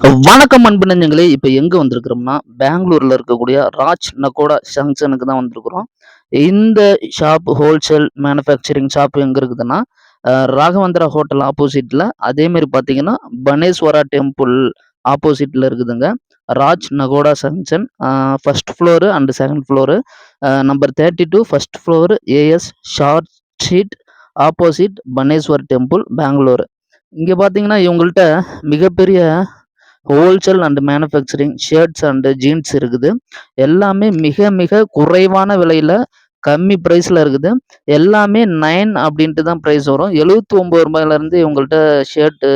வணக்கம் அன்பு நெஞ்சங்களே இப்போ எங்கே வந்திருக்கிறோம்னா பெங்களூரில் இருக்கக்கூடிய ராஜ் நகோடா ஜங்ஷனுக்கு தான் வந்திருக்கிறோம். இந்த ஷாப் ஹோல்சேல் மேனுஃபேக்சரிங் ஷாப் எங்கே இருக்குதுன்னா அஹ், ராகவேந்திரா ஹோட்டல் ஆப்போசிட்டில் அதேமாரி பார்த்தீங்கன்னா பனேஸ்வரா டெம்பிள் ஆப்போசிட்டில் இருக்குதுங்க. Raj Nakoda junction first floor and second floor number thirty two first floor AS short street opposite Baneshwar temple Bengaluru. இங்கே பார்த்தீங்கன்னா இவங்கள்ட்ட மிகப்பெரிய wholesale and manufacturing shirts and jeans இருக்குது. எல்லாமே மிக மிக குறைவான விலையில் கம்மி ப்ரைஸில் இருக்குது. எல்லாமே நைன் அப்படின்ட்டு தான் ப்ரைஸ் வரும். எழுபத்தி ஒம்பது ரூபாயிலேருந்து இவங்கள்ட்ட ஷர்ட்டு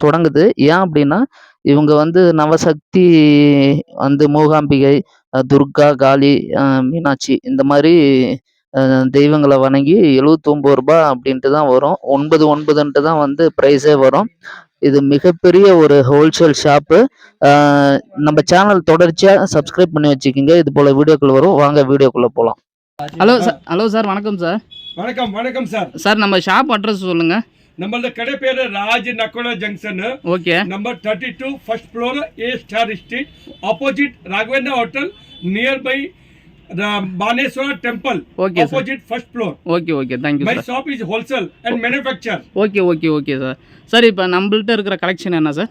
தொடங்குது. ஏன் அப்படின்னா இவங்க வந்து நவசக்தி வந்து மூகாம்பிகை துர்கா காளி மீனாட்சி இந்த மாதிரி தெய்வங்களை வணங்கி எழுபத்தொம்பது ரூபாய் அப்படின்ட்டு தான் வரும். ஒன்பது ஒன்பதுன்ட்டு தான் வந்து ப்ரைஸே வரும். இது மிகப்பெரிய ஒரு ஹோல்சேல் ஷாப்பு நம்ம சேனல் தொடர்ச்சியாக சப்ஸ்கிரைப் பண்ணி வச்சுக்கோங்க. இது போல் வீடியோக்கள் வரும். வாங்க வீடியோக்குள்ளே போகலாம் ஹலோ சார் ஹலோ சார். வணக்கம் சார். வணக்கம் வணக்கம் சார். சார் நம்ம ஷாப் அட்ரஸ் சொல்லுங்கள் நம்மளது கடை பேரு Raj Nakoda junction okay. Number thirty two first floor A star street opposite Raghavendra hotel near Baneshwara temple okay sir opposite first floor okay okay thank you my sir shop is wholesale and manufacture okay okay okay sir sir இப்போ நம்மள்ட்ட இருக்கிற collection என்ன sir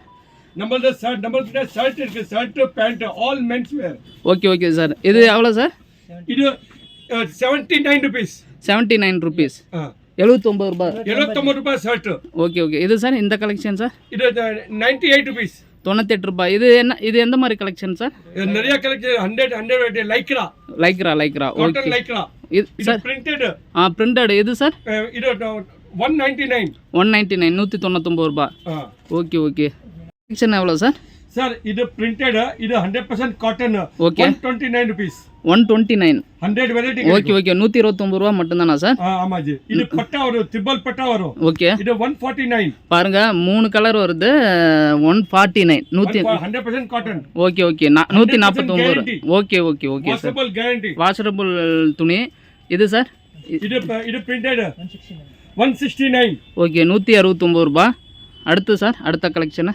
நம்மளது shirt நம்மளது shirt இருக்கு. Shirt pant all men's wear okay okay sir இது எவ்வளோ sir இது seventy nine rupees seventy nine rupees எழுபத்தொம்பது ரூபாய். எழுபத்தொம்பது ரூபாய் ஷர்ட் ஓகே ஓகே இது சார் இந்த கலெக்ஷன் சார் இது நைன்டி எயிட் ருபீஸ் தொண்ணூத்தெட்டு ரூபாய். இது என்ன இது எந்த மாதிரி கலெக்ஷன் சார் நிறைய collection hundred hundred Lycra Lycra Lycra okay Lycra இது சார் பிரிண்டட் ஆ பிரிண்டட் இது சார் இது one ninety nine one ninety nine நூற்றி தொண்ணூத்தொம்பது ரூபாய் ஓகே ஓகே கலெக்ஷன் எவ்வளோ சார் சார் இது இது hundred percent cotton Okay. One twenty nine rupees one twenty nine hundred variety okay okay நூற்றி இருபத்தொம்பது ரூபா மட்டும்தானா சார் ஆமாஜி இது பட்டா வரும் திபல் பட்டா வரும். ஓகே இது ஒன் ஃபார்ட்டி நைன் பாருங்க மூணு கலர் வருது ஒன் ஃபார்ட்டி நைன் நூற்றி hundred percent cotton okay okay நூற்றி 100% நாற்பத்தொம்பது. Okay okay okay sir guarantee washable துணி. இது சார் இது இது printed one sixty nine okay நூற்றி அறுபத்தொம்பது ரூபா. அடுத்து சார் அடுத்த collection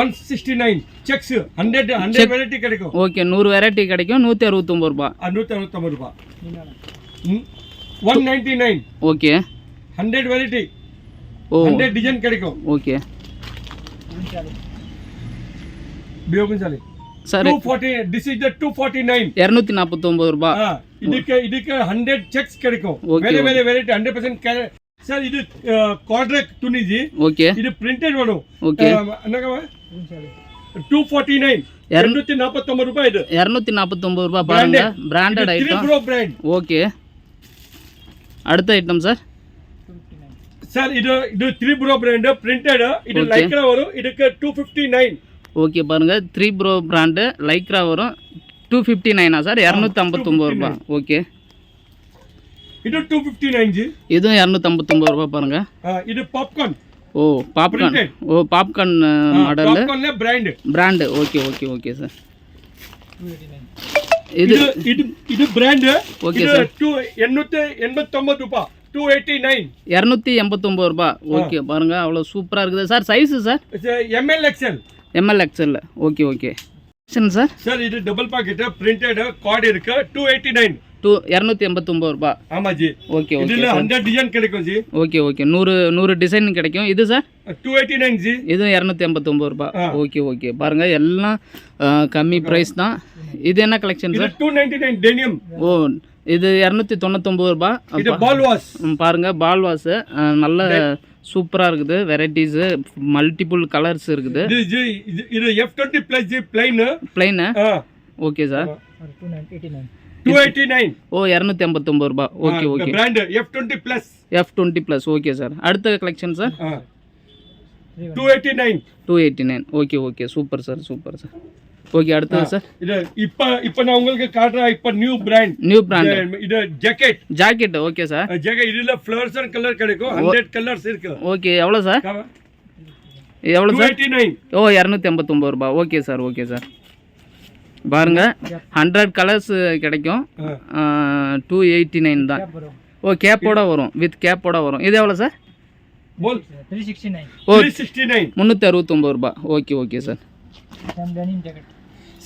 one sixty nine sex hundred hundred variety கிடைக்கும். ஓகே நூறு வெரைட்டி கிடைக்கும். நூற்றி அறுபத்தொம்பது ரூபா. நூற்றி அறுபத்தொம்பது ரூபாய் one ninety nine okay hundred variety ஓ. ஹண்ட்ரட் டிசைன் கிடைக்கும். Okay பியோகஞ்சாலி sir two forty this is the two forty nine இரநூத்தி நாற்பத்தொம்பது ரூபா. இதுக்கு இதுக்கு ஹண்ட்ரட் செக்ஸ் கிடைக்கும். Okay, வேற okay. சார் இது காட்ரேக் துணி ஜி ஓகே. இது பிரிண்டட் வரும். ஓகே. டூ ஃபார்ட்டி நைன் இரநூ- இரநூத்தி நாற்பத்தொம்பது ரூபாய் இது. இரநூத்தி நாற்பத்தொம்பது ரூபா பாருங்க. Branded item bro brand okay. அடுத்த ஐட்டம் சார் சார் இது இது த்ரீ ப்ரோ பிராண்ட் பிரிண்டட் இது. லைக்ரா வரும். இதுக்கு டூ ஃபிஃப்டி நைன் ஓகே பாருங்க. த்ரீ ப்ரோ பிராண்டு லைக்ரா வரும் டூ ஃபிஃப்டி நைனா சார் இரநூத்தி ஐம்பத்தொம்பது ரூபா ஓகே. இது டூ ஃபிஃப்டி நைன் ஜி. இதுவும் இரநூத்தம்பத்தொம்பது ரூபா பாருங்க. இது பாப்கார்ன் ஓ பாப்கார்ன். ஓ popcorn model brand brand okay okay okay sir இது இது இது பிராண்ட் இது sir. டூ எண்ணூத்தி எண்பத்தொன்பது ரூபாய். டூ எயிட்டி நைன் இரநூத்தி எண்பத்தொம்பது ரூபா ஓகே பாருங்க அவ்வளோ சூப்பராக இருக்குது. Sir size sir M L XL M L XL okay okay sir sir இது டபுள் பாக்கெட் பிரிண்டட் கார்டு இருக்கு. டூ எயிட்டி நைன் டூ இரநூத்தி எண்பத்தொம்பது ரூபா. ஆமா ஜி ஓகே ஓகே இதுல ஹண்ட்ரட் டிசைன் கிடைக்கும் ஜி. Okay okay. நூறு நூறு டிசைன் கிடைக்கும். இது sir? Two eighty nine ji. இதுவும் இரநூத்தி எண்பத்தொம்பது ரூபா. Okay okay. பாருங்க எல்லாம் கம்மி ப்ரைஸ் தான். இது என்ன கலெக்ஷன் இது sir? Two ninety nine denim ஓ இது இரநூத்தி தொண்ணூத்தொம்பது ரூபா. இது பால் வாஷ் ம், பாருங்க பால் வாஷு நல்ல சூப்பராக இருக்குது. வெரைட்டிஸு மல்டிபிள் கலர்ஸ் இருக்குது. இது இது இது F twenty plus ji plain plain okay sir. Two eighty nine ஓ இரநூத்தி ஐம்பத்தொம்பது ரூபா. Okay okay brand F twenty plus F twenty plus okay sir அடுத்த collection sir two eighty nine two eighty nine okay okay super sir super sir okay அடுத்தது sir இது இப்ப இப்ப நான் உங்களுக்கு காட்டுறேன் இப்ப நியூ பிராண்ட் நியூ பிராண்ட் இது jacket jacket okay sir jacket இதுல ஃபிளவர்ஸ் அண்ட் கலர் கிடைக்கும். ஹண்ட்ரட் கலர்ஸ் இருக்கு. ஓகே எவ்வளோ சார் எவ்வளோ சார் ஓ இரநூத்தி ஐம்பத்தொம்பது ரூபா. ஓகே சார் ஓகே சார் பாருங்க ஹண்ட்ரட் கலர்ஸ் கிடைக்கும். டூ எயிட்டி நைன் தான். ஓ கேப்போட வரும். வித் கேப்போட வரும். இது எவ்வளோ சார் ஓ முந்நூற்றி அறுபத்தொம்பது ரூபா ஓகே ஓகே சார்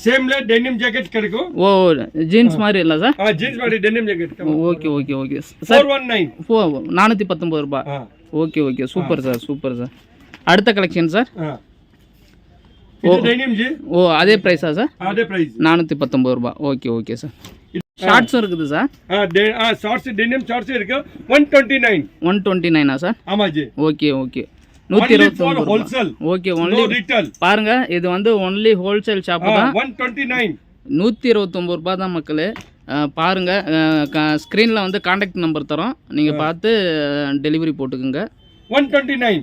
சேம்ல டெனிம் ஜாக்கெட் கிடைக்கும். ஓ ஜீன்ஸ் மாதிரி இல்ல சார் ஆ ஜீன்ஸ் மாதிரி denim okay okay okay sir 419 4 419 ரூபாய். Okay okay super sir super sir அடுத்த கலெக்ஷன் சார் ஓ ஓ அதே ப்ரைஸா சார் அதே ப்ரைஸ் நானூற்றி பத்தொம்பது ரூபாய். ஓகே ஓகே சார் ஷார்ட்ஸும் இருக்குது சார் ஷார்ட்ஸ் டெனிம் ஷார்ட்ஸ் இருக்கு. One twenty nine one twenty நைனா சார் ஆமாம் ஜி ஓகே ஓகே நூத்தி இருபத்தி ஹோல்சேல் ஓகே ஒன்லி ரிட்டர்ன் பாருங்க இது வந்து ஒன்லி ஹோல்சேல் ஷாப்பு தான். ஒன் டுவெண்ட்டி நைன் நூற்றி இருபத்தொம்பது ரூபா தான் மக்களே. பாருங்கள் ஸ்க்ரீனில் வந்து காண்டாக்ட் நம்பர் தரோம். நீங்கள் பார்த்து டெலிவரி போட்டுக்குங்க. ஒன் டுவெண்ட்டி நைன்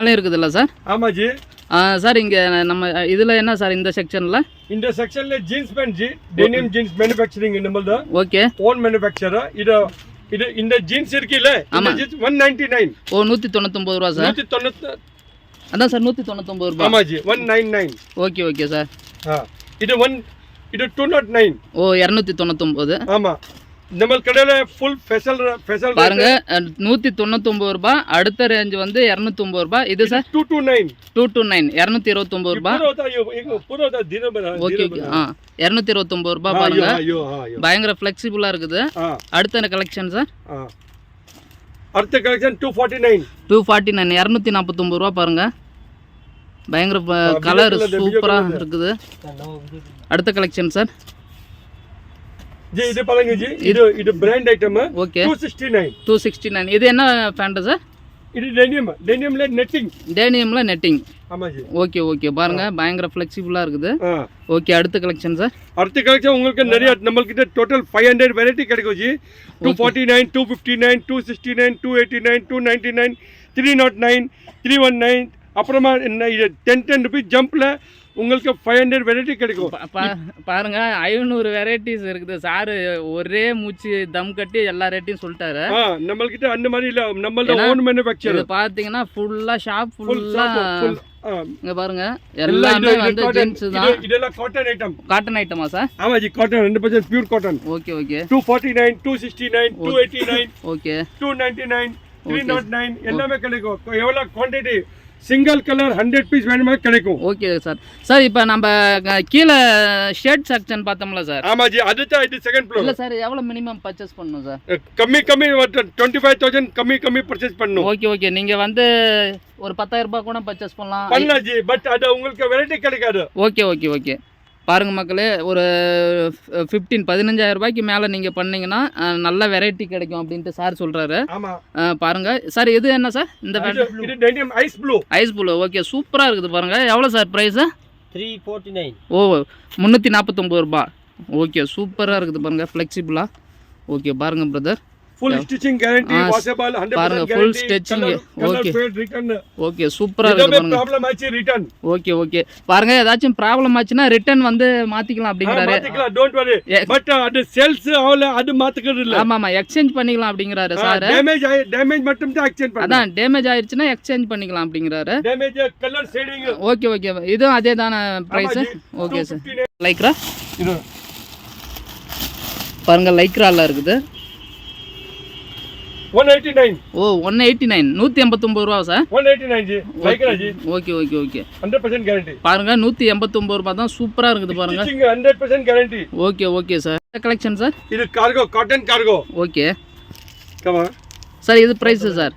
நிலம் இருக்குதுல்ல சார்? ஆமா ஜி சார் இங்க நம்ம இதுல என்ன சார் இந்த செக்ஷன்ல இந்த செக்ஷன்ல jeans pant ji. Denim jeans manufacturing நம்மளது ஓகே ஓன் மேனுஃபேக்சரர் இது இது இந்த ஜீன்ஸ் இருக்குல்ல ஆமா. ஜீன்ஸ் 199 ஓ 199 ரூபாய் சார்? 190 அதான் சார் 199 ரூபாய் ஆமா ஜி 199 ஓகே ஓகே சார் இது 1 இது 209 ஓ 299 ஆமா. ஃபுல் ஃபெசல் பாருங்க நூற்றி தொண்ணூத்தொம்பது ரூபா அடுத்த ரேஞ்ச் வந்து இரநூத்தொம்பது ரூபா. இது sir two two nine two two nine இரநூத்தி இருபத்தொம்பது ரூபா. ஓகே ஓகே ஆ இரநூத்தி இருபத்தொம்பது ரூபா பாருங்க. பயங்கர ஃப்ளெக்சிபிளாக இருக்குது. அடுத்த கலெக்ஷன் சார் அடுத்த collection two forty nine two forty nine இரநூத்தி நாற்பத்தொம்பது ரூபா பாருங்க. பயங்கர கலர் சூப்பராக இருக்குது. அடுத்த கலெக்ஷன் சார் जी இது பாருங்க ஜி. இது இது brand item okay. 269 two sixty nine இது என்ன பேண்ட்டு சார் இது டெனியம் டெனியம்ல நெட்டிங் டேனியமில் நெட்டிங் ஆமா ஜி. Okay okay. பாருங்க பயங்கர ஃப்ளெக்சிபிளாக இருக்குது. ஓகே அடுத்த கலெக்ஷன் சார் அடுத்த கலெக்ஷன் உங்களுக்கு நிறைய நம்மள்கிட்ட டோட்டல் ஃபைவ் ஹண்ட்ரட் வெரைட்டி கிடைக்கும் ji. Two forty nine two fifty nine two sixty nine two eighty nine two ninety nine three naught nine three one nine அப்புறமா என்ன இது டென் டென் ருபீஸ் ஜம்பில் உங்களுக்கு five hundred variety கிடைக்கும். பாருங்க ஐநூறு varieties இருக்குது. Sir ஒரே மூச்சு தம் கட்டி எல்லா ரேட்டையும் சொல்லிட்டாரு. நம்மள்கிட்ட அந்த மாதிரி இல்லை. நம்மளோட ஏன்னா, ஓன் மேனுஃபேக்சர் பாத்தீங்கன்னா ஃபுல்லா ஷாப் ஃபுல் ஃபுல்லா ஃபுல் இங்க பாருங்க எல்லாம் வந்து ஜென்ஸ் தான். இதெல்லாம் காட்டன் ஐட்டம் காட்டன் ஐட்டமா சார் ஆமா ஜி காட்டன் ரெண்டு percent pure cotton okay okay two forty nine two sixty nine two eighty nine okay two ninety nine three Okay. Naught nine எல்லாமே கிடைக்கும். எவ்வளோ quantity single colour hundred piece வேணுமா? கிடைக்கும். Okay sir sir இப்போ நம்ம கீழே shirt section பார்த்தோம்ல sir ஆமா ஜி. அதுதான் இது செகண்ட் இல்ல ஃப்ளோர் சார் எவ்வளவு மினிமம் பர்ச்சேஸ் பண்ணணும் சார் கம்மி கம்மி டுவெண்ட்டி ஃபைவ் தௌசண்ட் கம்மி கம்மி பர்ச்சேஸ் பண்ணணும். ஓகே ஓகே நீங்க வந்து ஒரு பத்தாயிரம் ரூபாய் கூட பர்ச்சேஸ் பண்ணலாம். பண்ணலாம் ஜி. பட் அது உங்களுக்கு வெரைட்டி கிடைக்காது. ஓகே ஓகே ஓகே பாருங்கள் மக்களே ஒரு ஃபிஃப்டீன் பதினஞ்சாயிரம் ரூபாய்க்கு மேலே நீங்கள் பண்ணிங்கன்னா நல்ல வெரைட்டி கிடைக்கும் அப்படின்ட்டு சார் சொல்கிறாரு பாருங்கள் சார் இது என்ன சார் இந்த ice blue ice blue okay சூப்பராக இருக்குது பாருங்கள் எவ்வளோ sir price three forty nine ஓ முந்நூற்றி நாற்பத்தொம்பது ரூபா ஓகே சூப்பராக இருக்குது பாருங்கள் ஃப்ளெக்சிபிளாக ஓகே பாருங்கள் brother full stitching guarantee washable பாருங்க, 100% full guarantee stitching. Colour Okay. Fade return okay சூப்பராக இருக்குது எதுவுமே பாருங்க. ப்ராப்ளம் ஆச்சு ரிட்டர்ன் ஓகே ஓகே பாருங்க ஏதாச்சும் ப்ராப்ளம் ஆச்சுன்னா ரிட்டர்ன் வந்து மாற்றிக்கலாம் அப்படிங்கிறாரு. மாத்திக்கலாம் டோன்ட் வரி. பட் அது சேல்ஸ் அவல அது மாத்துக்கிறது இல்ல. ஆமாம் ஆமாம் எக்ஸ்சேஞ்ச் பண்ணிக்கலாம் அப்படிங்கிறாரு சார். டேமேஜ் ஆயி டேமேஜ் மட்டும் தான் எக்ஸ்சேஞ்ச் பண்ணலாம் அதான் டேமேஜ் ஆயிடுச்சுன்னா எக்ஸ்சேஞ்ச் பண்ணிக்கலாம் அப்படிங்கிறாரு. Damage colour shading okay okay இதுவும் அதே தானே ப்ரைஸு ஓகே சார் லைக்ரா இது. பாருங்க லைக்ரால இருக்குது. 189 ஓ ஒன் எயிட்டி நைன் நூற்றி எண்பத்தொம்பது ரூபா sir 189 ji. Lycra ji okay okay okay. 100% guarantee பாருங்க நூற்றி எண்பத்தொம்பது ரூபா தான் சூப்பராக இருக்குது பாருங்க. Stitching 100% guarantee okay okay sir. Collection sir? இது கார்கோ காட்டன் கார்கோ ஓகே. கமா சார் இது price sir?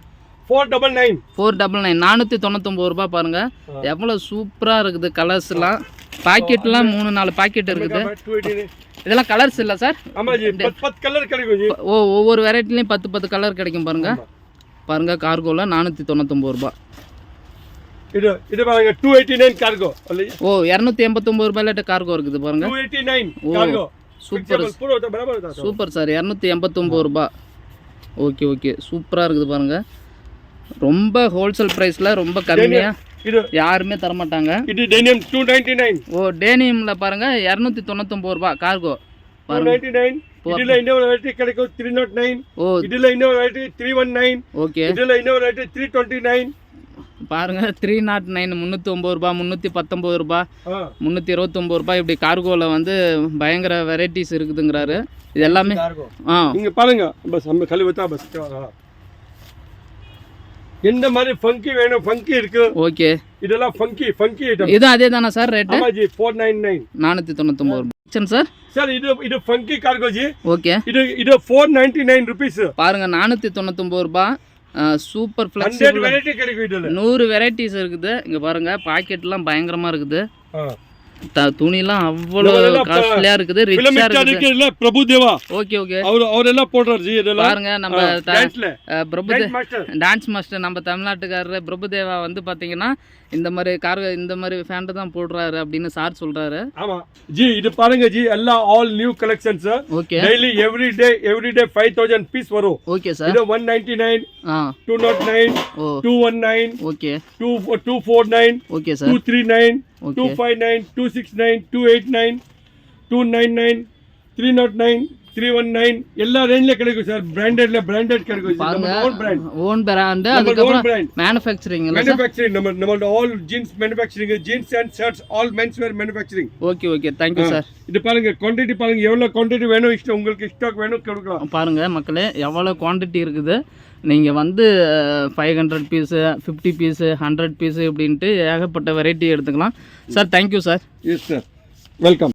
499 four double nine நானூற்றி தொண்ணூத்தொம்பது ரூபா பாருங்க. எவ்வளோ சூப்பராக இருக்குது கலர்ஸ்லாம் பாக்கெட்லாம் மூணு நாலு பாக்கெட் இருக்குது. 289 இதெல்லாம் கலர்ஸ் இல்லை சார். ஓ ஒவ்வொரு வெரைட்டிலையும் பத்து பத்து கலர் கிடைக்கும் பாருங்க. பாருங்க கார்கோவில் நானூற்றி தொண்ணூத்தொம்பது ரூபா டூ எயிட்டி நைன் கார்கோ ஓ இரநூத்தி எண்பத்தொம்பது ரூபாயில கார்கோ இருக்குது பாருங்க. Two super super sir. இரநூத்தி எண்பத்தொம்பது ரூபா ஓகே ஓகே சூப்பராக இருக்குது பாருங்கள் ரொம்ப ஹோல்சேல் ப்ரைஸில் ரொம்ப கம்மியாக இது யாருமே தரமாட்டாங்க. இது டேனியம் டூ நைன்டி நைன் ஓ டேனியம்ல பாருங்க இரநூத்தி தொண்ணூத்தொம்பது ரூபா கார்கோ. நைன்டி நைன் இதுல இன்னொரு வெரைட்டி கிடைக்கும் த்ரீ நாட் நைன் ஓ. இதுல இன்னொரு variety three one nine okay. இதுல இன்னொரு வெரைட்டி த்ரீ டுவெண்ட்டி நைன் பாருங்க த்ரீ நாட் நைன் முந்நூற்றி ஒம்பது ரூபா முந்நூற்றி பத்தொம்பது ரூபா முந்நூற்றி இருபத்தொம்பது ரூபா இப்படி கார்கோவில் வந்து பயங்கர வெரைட்டிஸ் இருக்குதுங்கிறாரு. இது எல்லாமே ஆ. நீங்கள் பாருங்க பஸ் நம்ம கழுவி பஸ் எந்த மாதிரி ஃபங்கி வேணும் ஃபங்கி இருக்கு. ஓகே இதெல்லாம் ஃபங்கி ஃபங்கி ஐட்டம் இதுவும் அதே தானே சார் ரேட்டு ஆமா ஜி ஃபோர் நைன் நைன் நானூற்றி தொண்ணூத்தொம்பது ரூபாய். சார் சார் இது இது ஃபங்கி கார்கோ ஜி. ஓகே இது இது ஃபோர் நைன்டி நைன் ருபீஸ் பாருங்க நானூற்றி தொண்ணூத்தொம்பது ரூபாய். சூப்பர் ஹண்ட்ரட் ஃப்ளெக்சிபிள் வெரைட்டி கிடைக்கும் இதுல. நூறு வெரைட்டிஸ் இருக்குது. இங்கே பாருங்க பாக்கெட்லாம் பயங்கரமாக இருக்குது. துணிலாம் அவ்வளவு காஸ்ட்லியா இருக்குது ரிச்சா இருக்குது. இல்ல பிரபு தேவா. Okay okay. அவர் அவர் எல்லாம் போடுறாரு ஜி இதெல்லாம். பாருங்க நம்ம பிரபு டான்ஸ் மாஸ்டர் நம்ம தமிழ்நாட்டுக்காரர் பிரபு தேவா வந்து பாத்தீங்கன்னா இந்த மாதிரி கார் இந்த மாதிரி ஃபேண்ட் தான் போடுறாரு அப்படின்னு சார் சொல்றாரு. ஆமா. ஜி இது பாருங்க ஜி எல்லா all new collections okay. Daily every day every day 5000 piece வரும். ஓகே சார் இது 199 ஆ. 209 219 okay. 2 249 okay sir 239 259, 269, 289, 299, 309, three one nine எல்லா ரேஞ்சில் கிடைக்கும் சார் பிராண்டட்ல பிராண்டட் கிடைக்கும். பாருங்க ஓன் பிராண்ட் ஓன் பிராண்டு அதுக்கப்புறம் brand. மேனுஃபேக்சரிங் சார் மேனுஃபேக்சரிங் நம்ம நம்மளோட all jeans manufacturing jeans and shirts all men's wear manufacturing okay okay thank you sir இது பாருங்க குவான்டிட்டி பாருங்க. எவ்வளவு குவான்டிட்டி வேணும் இஷ்டம் உங்களுக்கு ஸ்டாக் வேணும் கொடுக்கலாம். பாருங்க மக்களே எவ்வளோ குவாண்டிட்டி இருக்குது. நீங்கள் வந்து five hundred piece fifty piece hundred piece இப்படின்ட்டு ஏகப்பட்ட வெரைட்டி எடுத்துக்கலாம். Sir thank you sir yes sir welcome